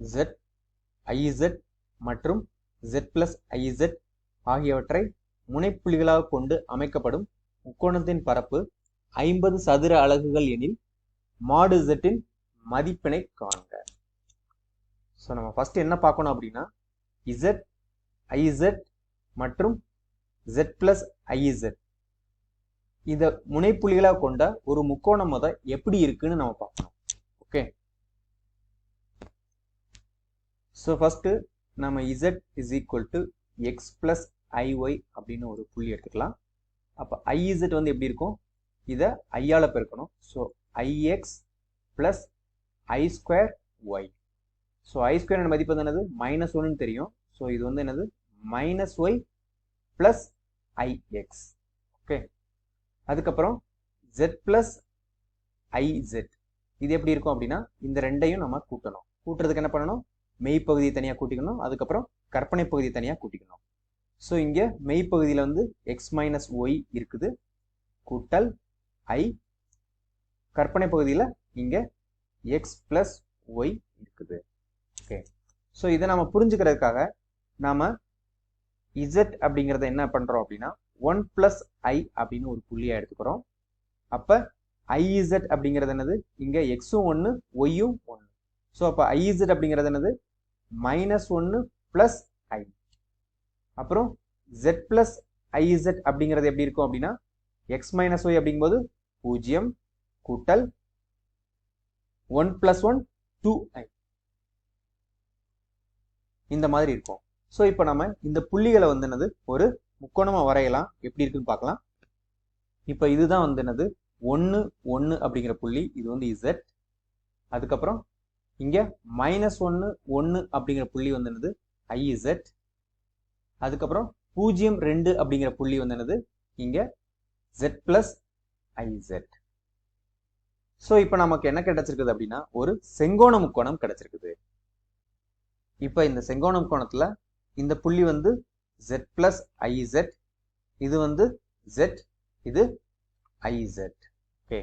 z iz மற்றும் z plus iz ஆகியவற்றை முனைப்புள்ளிகளாக கொண்டு அமைக்கப்படும் முக்கோணத்தின் பரப்பு ஐம்பது சதுர அலகுகள் எனில் மாடு z-இன் மதிப்பினை காண்க. ஸோ நம்ம ஃபஸ்ட் என்ன பார்க்கணும் அப்படின்னா z iz மற்றும் z பிளஸ் iz இதை முனைப்புள்ளிகளாக கொண்ட ஒரு முக்கோணம் முத எப்படி இருக்குன்னு நம்ம பார்க்கணும் ஓகே ஸோ ஃபஸ்ட்டு நம்ம Z is equal to X plus I Y அப்படின்னு ஒரு புள்ளி எடுத்துக்கலாம். அப்போ iz வந்து எப்படி இருக்கும்? இதை ஐயால் பெருக்கணும். So I X plus I square Y so I square மதிப்பு வந்து என்னது? மைனஸ் ஒன்னு தெரியும். ஸோ இது வந்து என்னது? Minus Y plus I X okay அதுக்கப்புறம் ஜெட் பிளஸ் ஐஜெட் இது எப்படி இருக்கும் அப்படின்னா இந்த ரெண்டையும் நம்ம கூட்டணும். கூட்டுறதுக்கு என்ன பண்ணணும்? மெய்ப்பகுதியை தனியாக கூட்டிக்கணும். அதுக்கப்புறம் கற்பனை பகுதியை தனியாக கூட்டிக்கணும். ஸோ இங்கே மெய்ப்பகுதியில் வந்து எக்ஸ் மைனஸ் ஒய் இருக்குது. கூட்டல் ஐ கற்பனை பகுதியில் இங்கே எக்ஸ் ப்ளஸ் ஒய் இருக்குது. ஓகே ஸோ இதை நம்ம புரிஞ்சுக்கிறதுக்காக நாம் இசட் அப்படிங்கிறத என்ன பண்ணுறோம் அப்படின்னா ஒன் ப்ளஸ் ஐ அப்படின்னு ஒரு புள்ளியாக எடுத்துக்கிறோம். அப்போ ஐஇசட் அப்படிங்கிறது என்னது? இங்கே எக்ஸும் ஒன்று ஒய்யும் ஒன்று ஸோ அப்போ ஐஇசட் அப்படிங்கிறது என்னது? மைனஸ் ஒன்று ப்ளஸ் ஐ அப்புறம் ஜெட் பிளஸ் ஐஇசட் அப்படிங்கிறது எப்படி இருக்கும் அப்படின்னா எக்ஸ் மைனஸ் ஒய் அப்படிங்கும்போது பூஜ்ஜியம் கூட்டல் one plus one two I இந்த மாதிரி இருக்கும். ஸோ இப்போ நம்ம இந்த புள்ளிகளை வந்து என்னது? ஒரு முக்கோணமாக வரையலாம். எப்படி இருக்குன்னு பார்க்கலாம். இப்போ இதுதான் வந்து என்னது? ஒன்று ஒன்று அப்படிங்கிற புள்ளி. இது வந்து இசட் அதுக்கப்புறம் இங்கே மைனஸ் ஒன்று ஒன்று அப்படிங்கிற புள்ளி வந்து என்னது? ஐஇசட் அதுக்கப்புறம் பூஜ்ஜியம் ரெண்டு அப்படிங்கிற புள்ளி வந்து என்னது? இங்கே ஜெட் பிளஸ் ஐஇசட் ஸோ இப்போ நமக்கு என்ன கிடைச்சிருக்குது அப்படின்னா ஒரு செங்கோண முக்கோணம் கிடைச்சிருக்குது. இப்போ இந்த செங்கோண முக்கோணத்தில் இந்த புள்ளி வந்து ஜெட் பிளஸ் ஐஇசட் இது வந்து ஜெட் இது ஐஇசட் ஓகே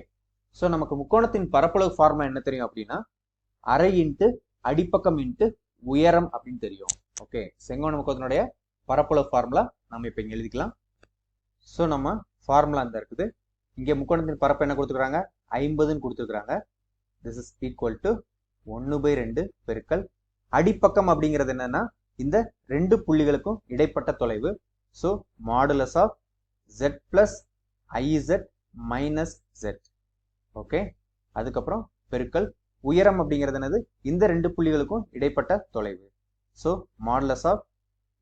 ஸோ நமக்கு முக்கோணத்தின் பரப்பளவு ஃபார்முலா என்ன தெரியும் அப்படின்னா அரை இன்ட்டு அடிப்பக்கம் இன்ட்டு உயரம் அப்படின்னு தெரியும். ஓகே செங்கோண முக்கோணத்தினுடைய பரப்பளவு ஃபார்முலா நம்ம இப்போ இங்கே எழுதிக்கலாம். ஸோ நம்ம ஃபார்முலா இந்த இருக்குது. இங்கே முக்கோணத்தின் பரப்பு என்ன கொடுத்துருக்காங்க ஐம்பதுன்னு கொடுத்துருக்குறாங்க. திஸ் இஸ் ஈக்குவல் டு ஒன்று பை ரெண்டு பெருக்கல் அடிப்பக்கம் அப்படிங்கிறது என்னன்னா இந்த ரெண்டு புள்ளிகளுக்கும் இடைப்பட்ட தொலைவு. So modulus of Z plus I Z minus Z okay அதுக்கப்புறம் பெருக்கல் உயரம் அப்படிங்கிறது என்னது இந்த ரெண்டு புள்ளிகளுக்கும் இடைப்பட்ட தொலைவு. So modulus of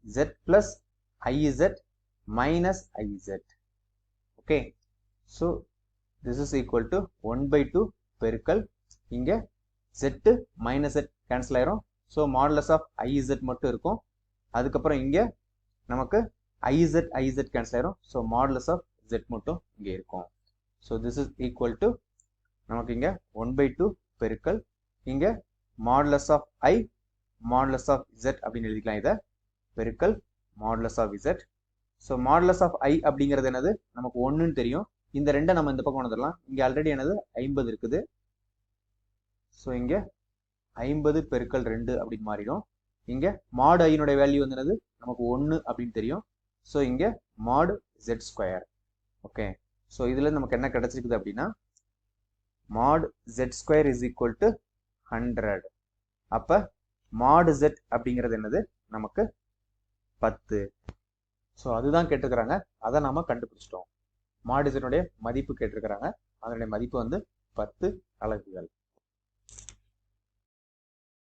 Z plus I Z minus I Z okay so this is equal to one by two பெருக்கல் இங்கே ஜெட்டு மைனஸ் ஜெட் கேன்சல் ஆயிரும். So modulus of I Z மட்டும் இருக்கும். அதுக்கப்புறம் இங்கே நமக்கு I Z I Z cancel ஆயிரும். So modulus of Z மட்டும் இங்கே இருக்கும். So this is equal to நமக்கு இங்கே ஒன் பை டூ பெருக்கல். இங்க modulus of I modulus of Z அப்படின்னு எழுதிக்கலாம் இதை. பெருக்கல் modulus of Z so modulus of I அப்படிங்கிறது என்னது? நமக்கு ஒன்றுன்னு தெரியும். இந்த ரெண்டை நம்ம இந்த பக்கம் வந்துடலாம். இங்கே ஆல்ரெடி என்னது? ஐம்பது இருக்குது. ஸோ இங்கே ஐம்பது பெருக்கல் ரெண்டு அப்படின்னு மாறிடும். இங்கே மாடு ஐனுடைய வேல்யூ வந்து என்னது? நமக்கு ஒன்று அப்படின்னு தெரியும். ஸோ இங்கே மாடு ஜெட் ஸ்கொயர் ஓகே ஸோ இதில் நமக்கு என்ன கிடைச்சிருக்குது அப்படின்னா mod Z square is equal to hundred அப்போ மாடு ஜெட் அப்படிங்கிறது என்னது? நமக்கு பத்து. ஸோ அதுதான் கேட்டிருக்கிறாங்க. அதை நாம கண்டுபிடிச்சிட்டோம். மாடு ஜெட்டுடைய மதிப்பு கேட்டிருக்கிறாங்க. அதனுடைய மதிப்பு வந்து பத்து அலகுகள்.